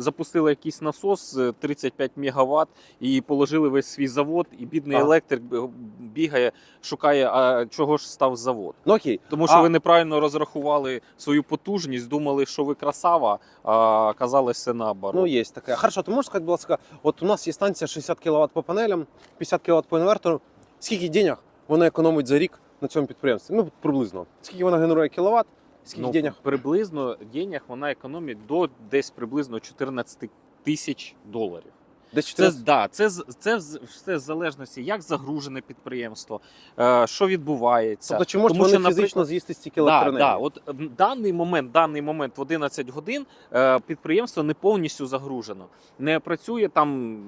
запустили якийсь насос е, 35 МВт і положили весь свій завод, і бідний Ага. електрик бігає, шукає, а чого ж став завод. Ну окей. Тому що А- ви неправильно розрахували свою потужність, думали, що ви красава, а казалося наоборот. Ну, є таке. Хорошо, ти можеш сказати, будь ласка, от у нас є станція 60 кВт по панелям, 50 кВт по інвертору. Скільки денег вона економить за рік на цьому підприємстві? Ну, приблизно. Скільки вона генерує кіловат? Скільки ну, денег? приблизно денег вона економить до десь приблизно 14 тисяч доларів. Десь Це, да, це, це все з залежності, як загружене підприємство, е, що відбувається. Тобто, чи можуть Тому вони що, фізично з'їсти стільки Да, електроенергії? да, от в даний момент, даний момент в 11 годин е, підприємство не повністю загружено. Не працює там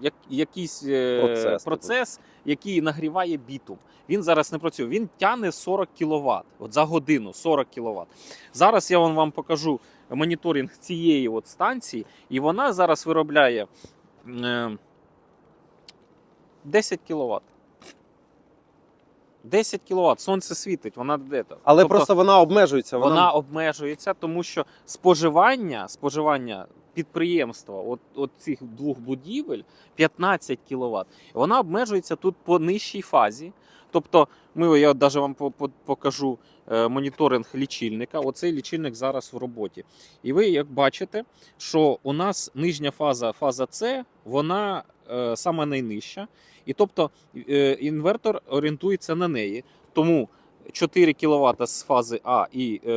як, якийсь е, Процес, процес, який нагріває бітум. Він зараз не працює. Він тягне 40 кВт. От за годину 40 кВт. Зараз я вам, покажу моніторинг цієї от станції, і вона зараз виробляє 10 кВт. 10 кВт, сонце світить, вона де то. Але Тобто просто вона обмежується. Вона, вона обмежується, тому що споживання, споживання підприємства, от, от цих двох будівель 15 кВт, вона обмежується тут по нижчій фазі. Тобто, ми, я навіть вам по- по- покажу е, моніторинг лічильника. Оцей лічильник зараз в роботі. І ви як бачите, що у нас нижня фаза, фаза С, вона е, саме найнижча. І тобто е, інвертор орієнтується на неї. Тому 4 кВт з фази А і е,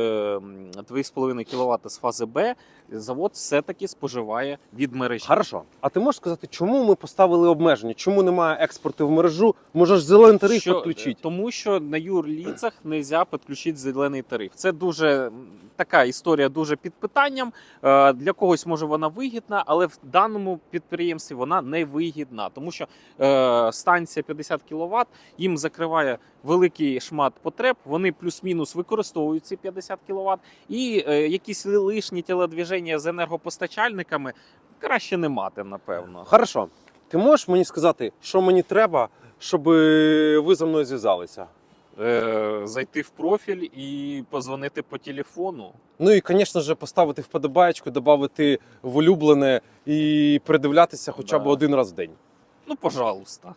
2,5 кВт з фази Б завод все-таки споживає від мережі. Хорошо. А ти можеш сказати, чому ми поставили обмеження? Чому немає експорту в мережу? Може ж зелений тариф Що- підключити? Тому що на юрліцах не можна підключити зелений тариф. Це дуже така історія, дуже під питанням. Е, Для когось може вона вигідна, але в даному підприємстві вона не вигідна, тому що е, станція 50 кВт їм закриває великий шмат потреб. Вони плюс-мінус використовують ці 50 кВт, і е, якісь лишні телодвіження з енергопостачальниками краще не мати, напевно. Хорошо. Ти можеш мені сказати, що мені треба, щоб ви за мною зв'язалися? Е, Зайти в профіль і позвонити по телефону. Ну і, звісно ж, поставити вподобаєчку, додати в улюблене і придивлятися хоча б Да. один раз в день. Ну, пожалуйста.